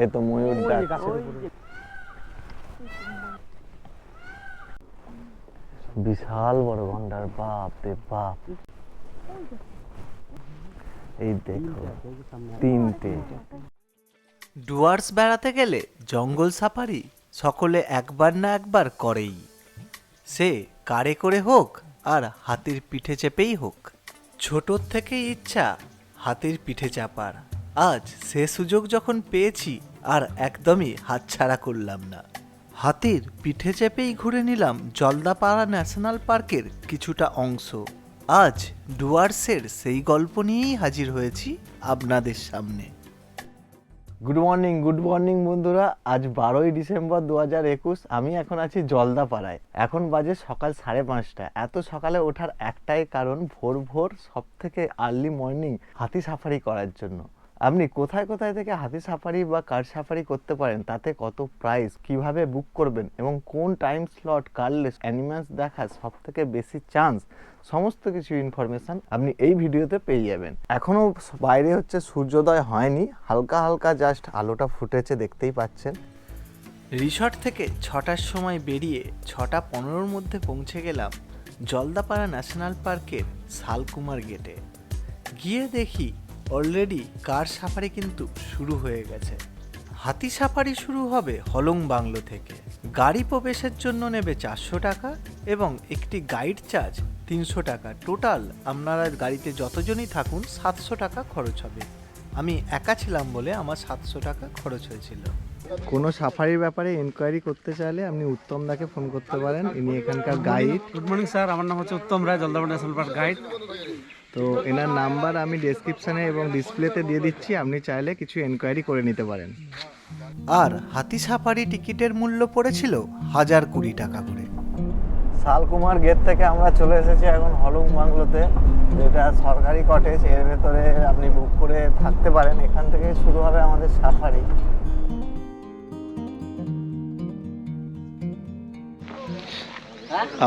এই তো ময়ূর ডাকছে বিশাল বড় গন্ডার বাপ রে বাপ। এই দেখো তিনটে। ডুয়ার্স বেড়াতে গেলে জঙ্গল সাফারি সকলে একবার না একবার করেই। সে কারে করে হোক আর হাতির পিঠে চেপেই হোক। ছোটোর থেকেই ইচ্ছা হাতির পিঠে চাপার। আজ সে সুযোগ যখন পেয়েছি, আর একদমই হাতছাড়া করলাম না। হাতির পিঠে চেপেই ঘুরে নিলাম জলদাপাড়া ন্যাশনাল পার্কের কিছুটা অংশ। আজ ডুয়ার্সের সেই গল্প নিয়েই হাজির হয়েছি আপনাদের সামনে। গুড মর্নিং গুড মর্নিং বন্ধুরা। আজ বারোই ডিসেম্বর দু হাজার একুশ, আমি এখন আছি জলদাপাড়ায়। এখন বাজে সকাল সাড়ে পাঁচটা। এত সকালে ওঠার একটাই কারণ, ভোর ভোর সব থেকে আর্লি মর্নিং হাতি সাফারি করার জন্য। আপনি কোথায় কোথায় থেকে হাতি সাফারি বা কার সাফারি করতে পারেন, তাতে কত প্রাইস কীভাবে বুক করবেন এবং কোন টাইম স্লট কারলে অ্যানিমালস দেখার সব থেকে বেশি চান্স সমস্ত কিছু ইনফরমেশন আপনি এই ভিডিওতে পেয়ে যাবেন। এখনও বাইরে হচ্ছে সূর্যোদয় হয়নি, হালকা হালকা জাস্ট আলোটা ফুটেছে, দেখতেই পাচ্ছেন। রিসর্ট থেকে ছটার সময় বেরিয়ে ছটা পনেরোর মধ্যে পৌঁছে গেলাম জলদাপাড়া ন্যাশনাল পার্কের শালকুমার গেটে গিয়ে দেখি অলরেডি কার সাফারি কিন্তু শুরু হয়ে গেছে? হাতি সাফারি শুরু হবে হলং বাংলো থেকে। গাড়ি প্রবেশের জন্য নেবে চারশো টাকা এবং একটি গাইড চার্জ তিনশো টাকা। টোটাল আপনারা গাড়িতে যতজনই থাকুন সাতশো টাকা খরচ হবে। আমি একা ছিলাম বলে আমার সাতশো টাকা খরচ হয়েছিল। কোনো সাফারির ব্যাপারে এনকোয়ারি করতে চাইলে আপনি উত্তম দাকে ফোন করতে পারেন। ইনি এখানকার গাইড গুড মর্নিং স্যার আমার নাম হচ্ছে Uttam Roy Jaldapara national park guide তো এনার নাম্বার আমি ডেসক্রিপশানে এবং ডিসপ্লেতে দিয়ে দিচ্ছি আপনি চাইলে কিছু এনকোয়ারি করে নিতে পারেন। আর হাতি সাফারি টিকিটের মূল্য পড়েছিল হাজার কুড়ি টাকা করে। শালকুমার গেট থেকে আমরা চলে এসেছি এখন হলুং বাংলোতে। যেটা সরকারি কটেজ এর ভেতরে আপনি বুক করে থাকতে পারেন। এখান থেকে শুরু হবে আমাদের সাফারি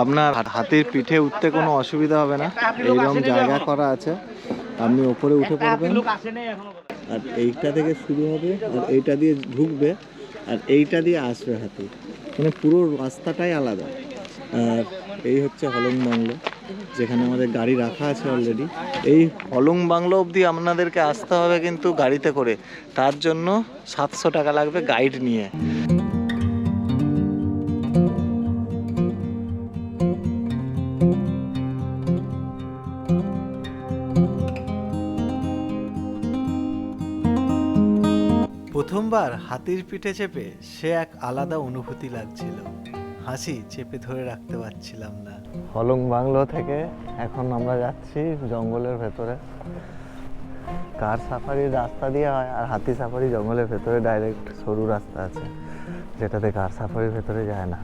আপনার হাতির পিঠে উঠতে কোনো অসুবিধা হবে না। এইরকম জায়গা করা আছে। আপনি ওপরে উঠে পড়বেন। আর এইটা থেকে শুরু হবে, আর এইটা দিয়ে ঢুকবে, আর এইটা দিয়ে আসবে হাতি। মানে পুরো রাস্তাটাই আলাদা। আর এই হচ্ছে হলং বাংলো, যেখানে আমাদের গাড়ি রাখা আছে অলরেডি এই হলং বাংলো অবধি আপনাদেরকে আসতে হবে কিন্তু গাড়িতে করে। তার জন্য সাতশো টাকা লাগবে গাইড নিয়ে। হাতির পিঠে চেপে সে এক আলাদা অনুভূতি লাগছিল। হাসি চেপে ধরে রাখতে পারছিলাম না। হলং বাংলো থেকে এখন আমরা যাচ্ছি জঙ্গলের ভেতরে। কার সাফারির রাস্তা দিয়ে হয় আর হাতি সাফারি জঙ্গলের ভেতরে ডাইরেক্ট সরু রাস্তা আছে। যেটাতে কার সাফারির ভেতরে যায় না।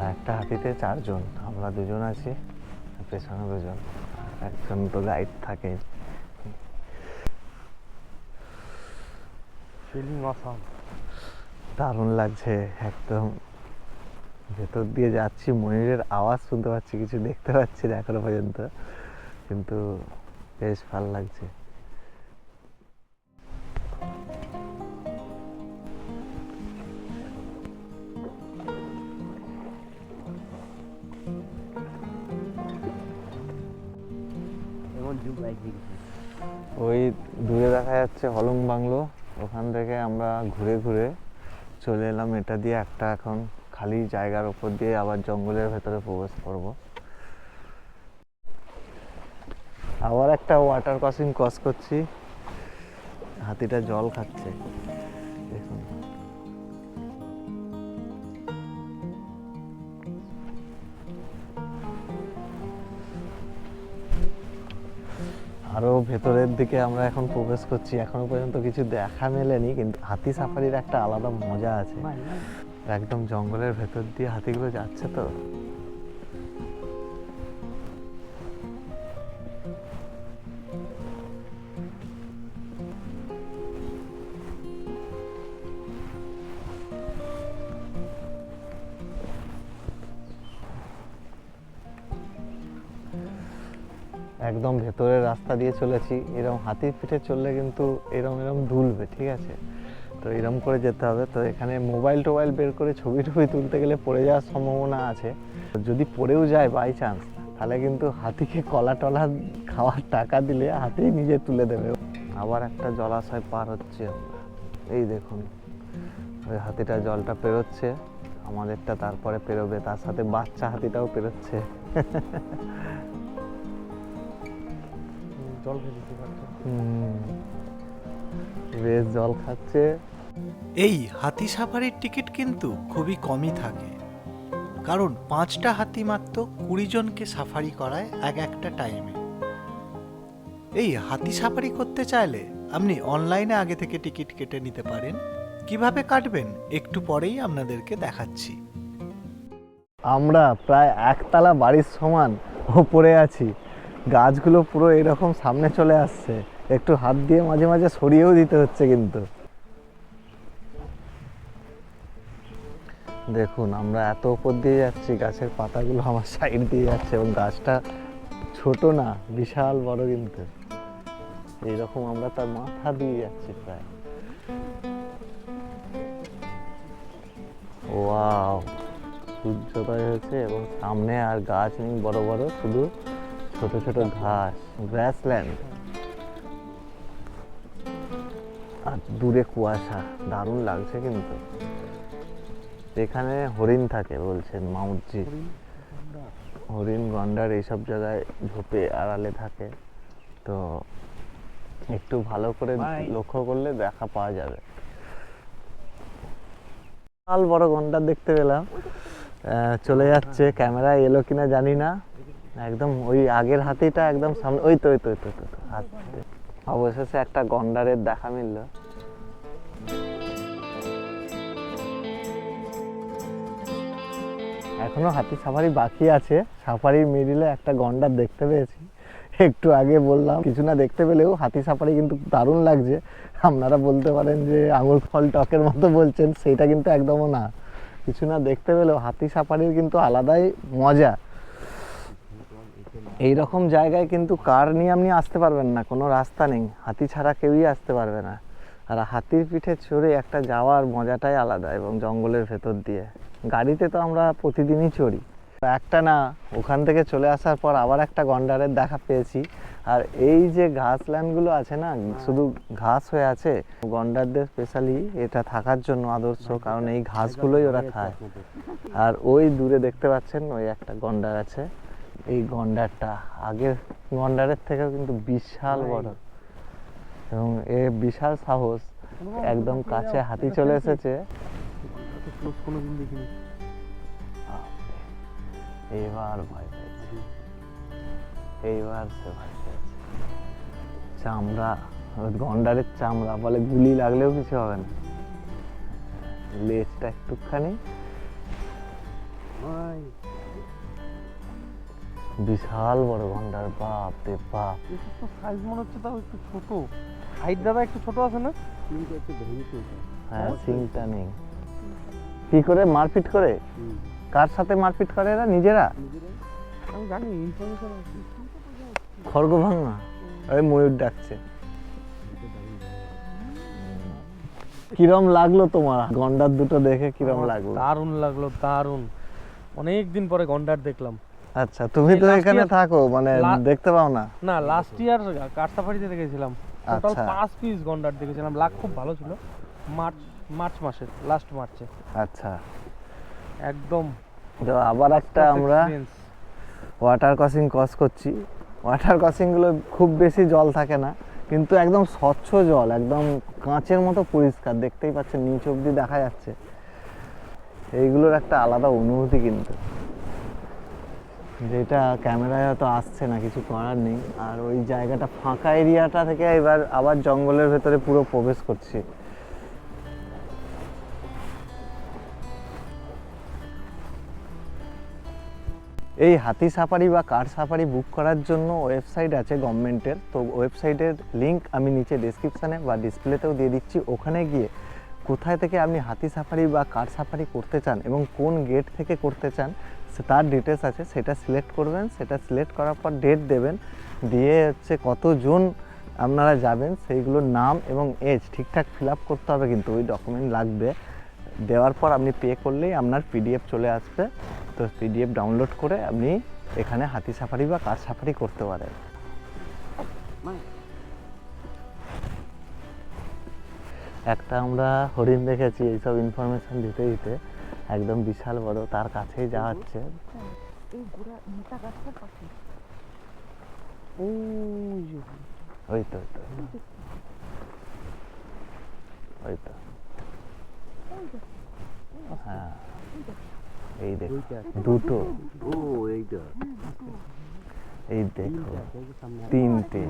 আর একটা হাতিতে চারজন, আমরা দুজন আছি, পেছনে দুজন। একজন তো গাইড থাকে। ফিলিং অসম দারুণ লাগছে একদম। ভেতর দিয়ে যাচ্ছি ময়ূরের আওয়াজ শুনতে পাচ্ছি কিছু দেখতে পাচ্ছি না এখনও পর্যন্ত। কিন্তু বেশ ভালো লাগছে। ওই দূরে দেখা যাচ্ছে হলং বাংলো। ওখান থেকে আমরা ঘুরে ঘুরে চলে এলাম। এটা দিয়ে একটা এখন খালি জায়গার ওপর দিয়ে আবার জঙ্গলের ভেতরে প্রবেশ করব। আবার একটা ওয়াটার ক্রসিং ক্রস করছি। হাতিটা জল খাচ্ছে। আরও ভেতরের দিকে আমরা এখন প্রবেশ করছি। এখনও পর্যন্ত কিছু দেখা মেলেনি কিন্তু হাতি সাফারির একটা আলাদা মজা আছে। একদম জঙ্গলের ভেতর দিয়ে হাতিগুলো যাচ্ছে তো। একদম ভেতরের রাস্তা দিয়ে চলেছি। এরকম হাতির পিঠে চললে কিন্তু এরম এরম দুলবে ঠিক আছে? তো এরম করে যেতে হবে। তো এখানে মোবাইল টোবাইল বের করে ছবি টবি তুলতে গেলে পড়ে যাওয়ার সম্ভাবনা আছে। যদি পড়েও যায় বাই চান্স তাহলে কিন্তু হাতিকে কলা টলা খাওয়ার টাকা দিলে হাতেই নিজে তুলে দেবে। আবার একটা জলাশয় পার হচ্ছে এই দেখুন, ওই হাতিটা জলটা পেরোচ্ছে, আমাদেরটা তারপরে পেরোবে, তার সাথে বাচ্চা হাতিটাও পেরোচ্ছে। জল খেতে পারছে হুম। বেশ জল খাচ্ছে। এই হাতি সাফারির টিকিট কিন্তু খুবই কমই থাকে। কারণ পাঁচটা হাতি মাত্র কুড়ি জনকে সাফারি করায় এক একটা টাইমে। এই হাতি সাফারি করতে চাইলে আপনি অনলাইনে আগে থেকে টিকিট কেটে নিতে পারেন। কীভাবে কাটবেন একটু পরেই আপনাদেরকে দেখাচ্ছি। আমরা প্রায় একতলা বাড়ির সমান ওপরে আছি। গাছগুলো পুরো এরকম সামনে চলে আসছে। একটু হাত দিয়ে মাঝে মাঝে সরিয়েও দিতে হচ্ছে কিন্তু। দেখুন, আমরা এত উপর দিয়ে যাচ্ছি, গাছের পাতাগুলো আমার সাইড দিয়ে যাচ্ছে এবং গাছটা ছোট না, বিশাল বড় কিন্তু। এইরকম আমরা তার মাথা দিয়ে যাচ্ছি প্রায়। ওয়াও, সূর্যোদয় হয়েছে এবং সামনে আর গাছ নেই, বড় বড়, শুধু ছোট ছোট ঘাস গ্রাসল্যান্ড আর দূরে কুয়াশা দারুণ লাগছে কিন্তু। এখানে হরিণ থাকে বলছেন মাউজি হরিণ গন্ডার এইসব জায়গায় ঝোপে আড়ালে থাকে। তো একটু ভালো করে লক্ষ্য করলে দেখা পাওয়া যাবে। বিশাল বড় গন্ডার দেখতে পেলাম। চলে যাচ্ছে। ক্যামেরায় এলো কিনা জানি না। একদম ওই আগের হাতিটা একদম সামনে ওই তো ওই তো ওই তো, হাতে। অবশেষে একটা গন্ডারের দেখা মিলল। এখনও হাতি সাফারি বাকি আছে। সাফারি মিডিলে একটা গন্ডার দেখতে পেয়েছি। একটু আগে বললাম কিছু না দেখতে পেলেও হাতি সাফারি কিন্তু দারুণ লাগছে। আপনারা বলতে পারেন যে আঙুর ফল টকের মতো বলছেন সেইটা কিন্তু একদমও না। কিছু না দেখতে পেলেও হাতি সাফারির কিন্তু আলাদাই মজা। এই রকম জায়গায় কিন্তু কার নিয়ে আপনি আসতে পারবেন না কোনো রাস্তা নেই। হাতি ছাড়া কেউই আসতে পারবে না। আর হাতির পিঠে চড়ে একটা যাওয়ার মজাটাই আলাদা এবং জঙ্গলের ভেতর দিয়ে। গাড়িতে তো আমরা প্রতিদিনই চড়ি। একটা না ওখান থেকে চলে আসার পর আবার একটা গন্ডারের দেখা পেয়েছি। আর এই যে ঘাস ল্যান্ডগুলো আছে না শুধু ঘাস হয়ে আছে গন্ডারদের স্পেশালি এটা থাকার জন্য আদর্শ কারণ এই ঘাসগুলোই ওরা খায়। আর ওই দূরে দেখতে পাচ্ছেন ওই একটা গন্ডার আছে। এই গন্ডারটা। আগের গন্ডারের থেকেও কিন্তু বিশাল বড়। এবং এ বিশাল সাহস একদম কাছে হাতি চলে এসেছে। এইবার ভয় পেয়েছে। এইবার সে ভয় পেয়েছে। চামড়া গন্ডারের চামড়া বলে গুলি লাগলেও কিছু হবে না। লেজটা একটুখানি বিশাল বড় গন্ডার বাপ রে বাপ। তো সাইজ মনে হচ্ছে তাও একটু ছোট। হাইট দাদা একটু ছোট আছে না? কিন্তু একটু ভেঙেছে হ্যাঁ সিংটা নেই। কি করে? মারপিট করে? কার সাথে মারপিট করে এরা? নিজেরা? আমি জানি ইনফরমেশন খড়গ ভাঙা? ওই ময়ূর ডাকছে। কিরম লাগল তোমার? গন্ডার দুটো দেখে কিরম লাগল? দারুণ লাগল দারুণ। অনেক দিন পরে গন্ডার দেখলাম। আচ্ছা তুমি তো এখানে থাকো মানে দেখতে পাও না। না লাস্ট ইয়ার কাঠ সাফারিতে দেখেছিলাম। টোটাল আচ্ছা। পাঁচ পিস গন্ডার দেখেছিলাম। লাখ খুব ভালো ছিল। মার্চ মার্চ মাসের লাস্ট মার্চে। আচ্ছা। একদম তো আবার একটা আমরা ওয়াটার ক্রসিং ক্রস করছি। ওয়াটার ক্রসিংগুলো খুব বেশি জল থাকে না কিন্তু একদম স্বচ্ছ জল একদম কাঁচের মতো পরিষ্কার। দেখতেই পাচ্ছেন নিচ অব্দি দেখা যাচ্ছে। এইগুলোর একটা আলাদা অনুভূতি কিন্তু। যেটা ক্যামেরায় হয়তো আসছে না, কিছু করার নেই। আর ওই জায়গাটা ফাঁকা এরিয়াটা থেকে এবার আবার জঙ্গলের ভেতরে পুরো প্রবেশ করছি। এই হাতি সাফারি বা কার সাফারি বুক করার জন্য ওয়েবসাইট আছে গভর্নমেন্টের। তো ওয়েবসাইটের লিংক আমি নিচে ডিসক্রিপশানে বা ডিসপ্লেতেও দিয়ে দিচ্ছি। ওখানে গিয়ে কোথায় থেকে আপনি হাতি সাফারি বা কার সাফারি করতে চান এবং কোন গেট থেকে করতে চান তার ডিটেলস আছে, সেটা সিলেক্ট করবেন, সেটা সিলেক্ট করার পর ডেট দেবেন, দিয়ে হচ্ছে কতজন আপনারা যাবেন, সেইগুলোর নাম এবং এজ ঠিকঠাক ফিল আপ করতে হবে, কিন্তু ওই ডকুমেন্ট লাগবে। দেওয়ার পর আপনি পে করলেই আপনার পিডিএফ চলে আসবে। তো পিডিএফ ডাউনলোড করে আপনি এখানে হাতি সাফারি বা কার সাফারি করতে পারেন। একটা আমরা হরিণ দেখেছি, এইসব ইনফরমেশন দিতে দিতে একদম বিশাল বড় তার কাছেই যাওয়া হচ্ছে এই গোড়া মোটা গাছটার পাশে। ওই তো ওই তো ওই তো। হ্যাঁ। এই দেখো দুটো। ও এইটা। এই দেখো এই যে তিনটে।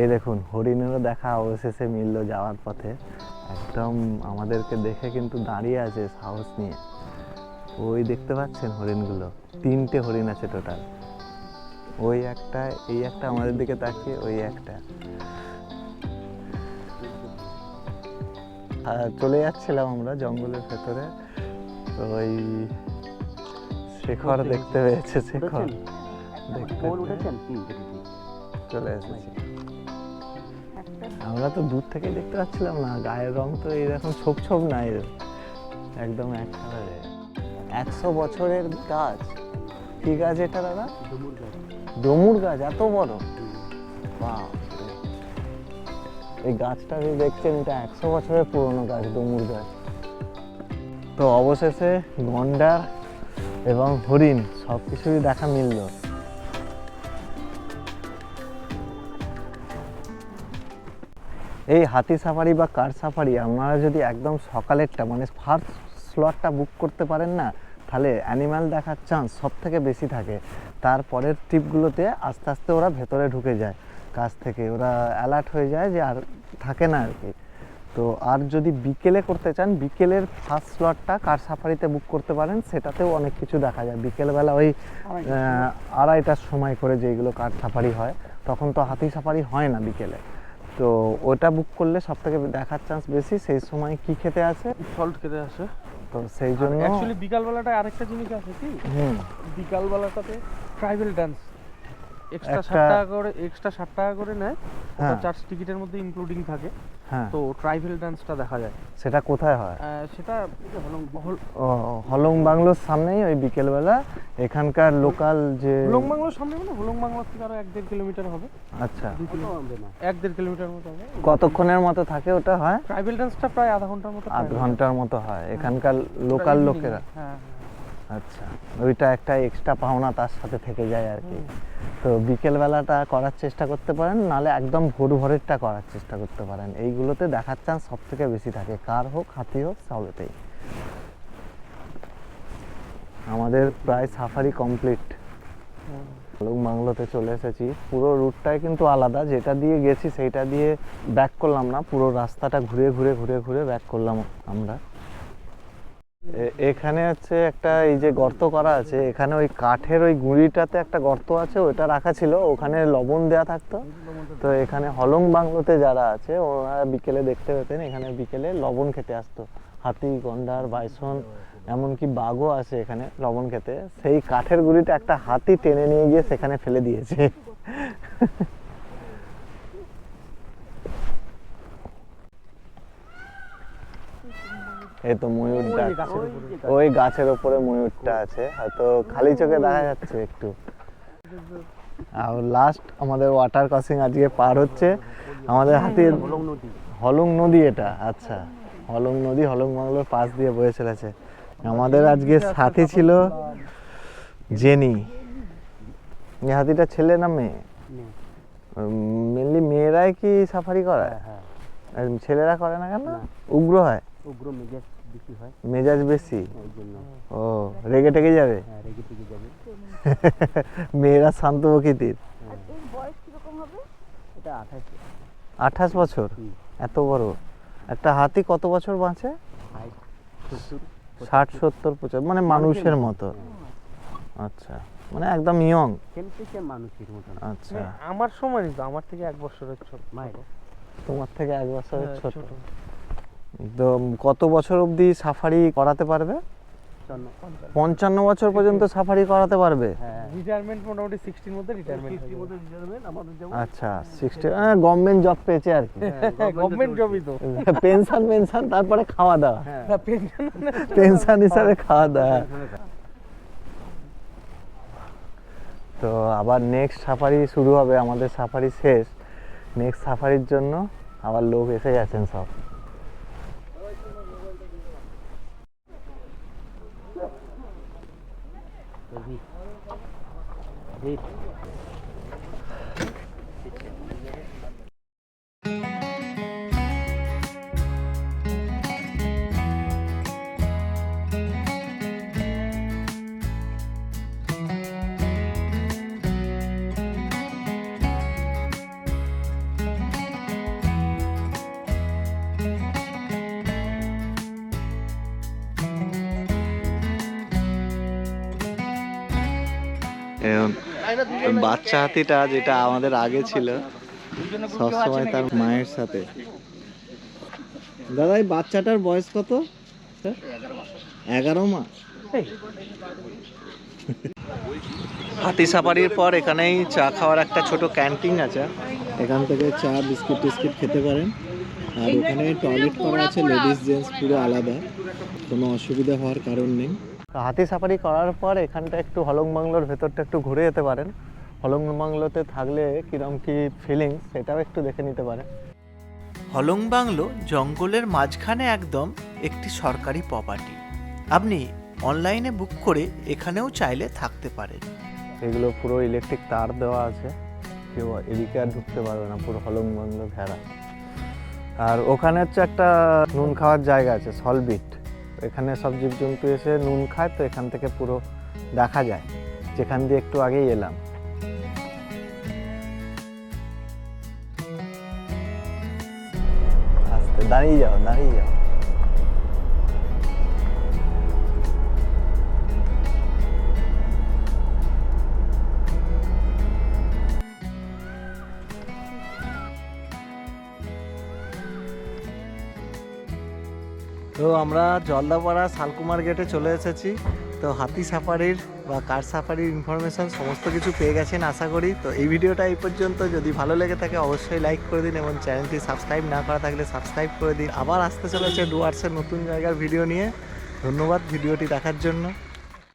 এই দেখুন হরিণেরও দেখা অবশেষে মিললো যাওয়ার পথে। একদম আমাদেরকে দেখে কিন্তু দাঁড়িয়ে আছে সাহস নিয়ে। ওই দেখতে পাচ্ছেন হরিণগুলো? তিনটে হরিণ আছে টোটাল ওই একটা এই একটা আমাদের দিকে তাকিয়ে ওই একটা। আর চলে যাচ্ছিলাম আমরা জঙ্গলের ভেতরে। ওই শেখর দেখতে পেয়েছে শেখর। দেখতে চলে এসেছি। আমরা তো দূর থেকে দেখতে পাচ্ছিলাম না, গায়ের রং তো এরকম ছোপ ছোপ নাই একদম এক কালারে একশো বছরের গাছ। কি গাছ এটা, দাদা? ডুমুর গাছ, এত বড়? বাহ। এই গাছটা যে দেখছেন, এটা একশো বছরের পুরনো গাছ, ডমুর গাছ। তো অবশেষে গন্ডার এবং হরিণ সব কিছুই দেখা মিলল। এই হাতি সাফারি বা কার সাফারি আপনারা যদি একদম সকালেরটা মানে ফার্স্ট স্লটটা বুক করতে পারেন না তাহলে অ্যানিম্যাল দেখার চান্স সব থেকে বেশি থাকে। তারপরের ট্রিপগুলোতে আস্তে আস্তে ওরা ভেতরে ঢুকে যায়। কাছ থেকে ওরা অ্যালার্ট হয়ে যায় যে আর থাকে না আর কি। তো আর যদি বিকেলে করতে চান বিকেলের ফার্স্ট স্লটটা কার সাফারিতে বুক করতে পারেন সেটাতেও অনেক কিছু দেখা যায়। বিকেলবেলা ওই আড়াইটার সময়। করে যেগুলো কার সাফারি হয় তখন তো হাতি সাফারি হয় না বিকেলে। তো ওটা বুক করলে সব থেকে দেখার চান্স বেশি সেই সময় কি খেতে আসে? সল্ট খেতে আসে। তো সেই জন্য অ্যাকচুয়ালি বিকালবেলাটায় আরেকটা জিনিস আছে কি? হুম। বিকালবেলাটাতে ট্রাইবেল ডান্স এক্সট্রা একটা- ষাট টাকা করে এক্সট্রা ষাট টাকা করে নেয়। ওটা হ্যাঁ। চার্জ টিকিটের মধ্যে ইনক্লুডিং থাকে। হ্যাঁ। তো ট্রাইবেল ডান্সটা দেখা যায়। সেটা কোথায় হয়? আহ, সেটা হল- বাংলোর সামনেই ওই বিকেলবেলা। এখানকার লোকাল যে হুলং বাংলোর সামনে মানে হলং বাংলোর থেকে আরও এক দেড় কিলোমিটার হবে। আচ্ছা। এক দেড় কিলোমিটার মতো হবে। কতক্ষণের মতো থাকে ওটা হয়? ট্রাইবেল ডান্সটা প্রায় আধা ঘণ্টার মতো আধ ঘণ্টার মতো হয়। এখানকার লোকাল লোকেরা। এ, হ্যাঁ। আচ্ছা ওইটা একটা এক্সট্রা পাওনা তার সাথে থেকে যায় আর কি। তো বিকেল বেলাটা করার চেষ্টা করতে পারেন, নালে একদম ভোর ভোরেরটা করার চেষ্টা করতে পারেন। এইগুলোতে দেখার চান্স সব থেকে বেশি থাকে, কার হোক, হাতি হোক, সবেতেই। আমাদের প্রায় সাফারি কমপ্লিট বাংলোতে চলে এসেছি। পুরো রুটটাই কিন্তু আলাদা, যেটা দিয়ে গেছি সেইটা দিয়ে ব্যাক করলাম না, পুরো রাস্তাটা ঘুরে ঘুরে ঘুরে ঘুরে ব্যাক করলাম আমরা। এখানে হচ্ছে একটা এই যে গর্ত করা আছে, এখানে ওই কাঠের ওই গুঁড়িটাতে একটা গর্ত আছে ওটা রাখা ছিল, ওখানে লবণ দেওয়া থাকতো। তো এখানে হলং বাংলোতে যারা আছে, ওরা বিকেলে দেখতে পেতেন, এখানে বিকেলে লবণ খেতে আসতো। হাতি, গন্ডার, বাইসন, এমনকি বাঘও আসে এখানে লবণ খেতে। সেই কাঠের গুঁড়িটা একটা হাতি টেনে নিয়ে গিয়ে সেখানে ফেলে দিয়েছে। এই তো ময়ূরটা ওই গাছের উপরে। ওপরে ময়ূরটা আছে। হয়তো খালি চোখে দেখা যাচ্ছে একটু। আর লাস্ট আমাদের ওয়াটার ক্রসিং আজকে পার হচ্ছে। আমাদের হাতির হলং নদী। এটা। আচ্ছা। হলং নদী হলং বাংলোর পাশ দিয়ে বয়ে চলেছে। আমাদের আজকে সাথী ছিল জেনি। এই হাতিটা ছেলে না মেয়ে? মেনলি মেয়েরাই কি সাফারি করে হ্যাঁ ছেলেরা করে না কেন? উগ্র হয়। উগ্র মেজাজ বেশি হয়। মেজাজ বেশি? ওই জন্য। ও রেগে টেগে যাবে? হ্যাঁ রেগে টেগে যাবে। মেয়েরা শান্ত প্রকৃতির। এর বয়স কীরকম হবে? এটা আঠাশ আঠাশ বছর? এত বড়? একটা হাতি কত বছর বাঁচে? ষাট সত্তর ষাট পঁচাত্তর। মানে মানুষের মতো। আচ্ছা মানে একদম ইয়ং মানুষের মতন আচ্ছা। আমার সমানই তো আমার থেকে এক বছরের ছোট। মায়ের। তোমার থেকে এক বছরের হ্যাঁ, ছোট। তো কত বছর অবধি সাফারি করাতে পারবে? পঞ্চান্ন বছর পর্যন্ত সাফারি করাতে পারবে? হ্যাঁ। রিটায়ারমেন্ট মোটামুটি সিক্সটির মধ্যে রিটায়ারমেন্ট মধ্যে রিটায়ারমেন্ট আমাদের যেমন আচ্ছা সিক্সটি গভর্নমেন্ট জব পেয়েছে আর কি। গভর্নমেন্ট জবই তো। পেনশন পেনশন তারপরে খাওয়া দাওয়া। পেনশন পেনশন হিসাবে খাওয়া দাওয়া। তো আবার নেক্সট সাফারি শুরু হবে আমাদের সাফারি শেষ। নেক্সট সাফারির জন্য আবার লোক এসে গেছেন সব। Wait. বাচ্চা হাতিটা যেটা আমাদের আগে ছিল সবসময় তার মায়ের সাথে। দাদা, এই বাচ্চাটার বয়স কত? এগারো মাস। হাতি সাফারির পর এখানেই চা খাওয়ার একটা ছোট ক্যান্টিন আছে। এখান থেকে চা, বিস্কিট টিস্কিট খেতে পারেন। আর ওখানে টয়লেট করা আছে, লেডিস জেন্টস, পুরো আলাদা। কোনো অসুবিধা হওয়ার কারণ নেই। হাতি সাফারি করার পর এখানটা একটু হলং বাংলোর ভেতরটা একটু ঘুরে যেতে পারেন। হলং বাংলোতে থাকলে কিরম কি ফিলিংস সেটাও একটু দেখে নিতে পারেন। হলং বাংলো জঙ্গলের মাঝখানে একদম একটি সরকারি প্রপার্টি আপনি অনলাইনে বুক করে এখানেও চাইলে থাকতে পারেন। এগুলো পুরো ইলেকট্রিক তার দেওয়া আছে। কেউ এদিকে আর ঢুকতে পারবে না পুরো হলং বাংলো ঘেরা। আর ওখানে হচ্ছে একটা নুন খাওয়ার জায়গা আছে সলবিট এখানে সব জীবজন্তু এসে নুন খায়, তো এখান থেকে পুরো দেখা যায়। যেখান দিয়ে একটু আগেই এলাম। আস্তে, দাঁড়িয়ে যাও দাঁড়িয়ে যাও। আমরা জলদাপাড়া শালকুমার গেটে চলে এসেছি। তো হাতি সাফারির বা কার সাফারির ইনফরমেশন সমস্ত কিছু পেয়ে গেছেন আশা করি। তো এই ভিডিওটা এই পর্যন্ত। যদি ভালো লেগে থাকে অবশ্যই লাইক করে দিন এবং চ্যানেলটি সাবস্ক্রাইব না করা থাকলে সাবস্ক্রাইব করে দিন। আবার আসতে চলেছে ডুয়ার্সের নতুন জায়গার ভিডিও নিয়ে। ধন্যবাদ ভিডিওটি দেখার জন্য।